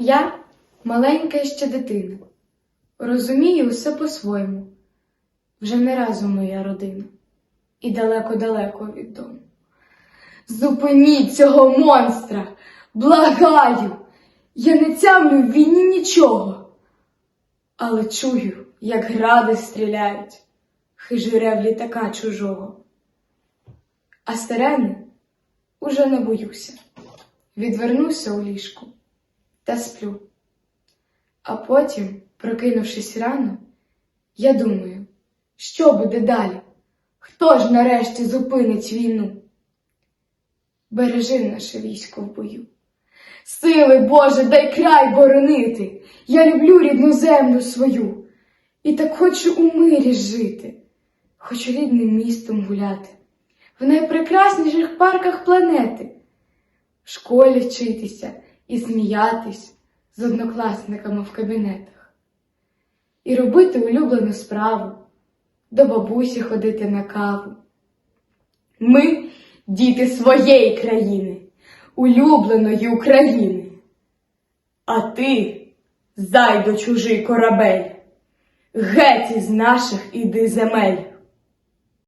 Я маленька ще дитина, розумію все по-своєму. Вже не разом моя родина, і далеко-далеко від дому. Зупиніть цього монстра! Благаю! Я не тямлю в війні нічого, але чую, як гради стріляють, хижий рев літака чужого. А сирени уже не боюся. Відвернуся у ліжку та сплю. А потім, прокинувшись рано, я думаю, що буде далі? Хто ж нарешті зупинить війну? Бережи наше військо в бою. Сили Боже, дай край боронити. Я люблю рідну землю свою. І так хочу у мирі жити, хочу рідним містом гуляти, в найпрекрасніших парках планети, в школі вчитися і сміятись з однокласниками в кабінетах, і робити улюблену справу, до бабусі ходити на каву. Ми діти своєї країни, улюбленої України. А ти, зайдо чужий корабель, геть із наших іди земель.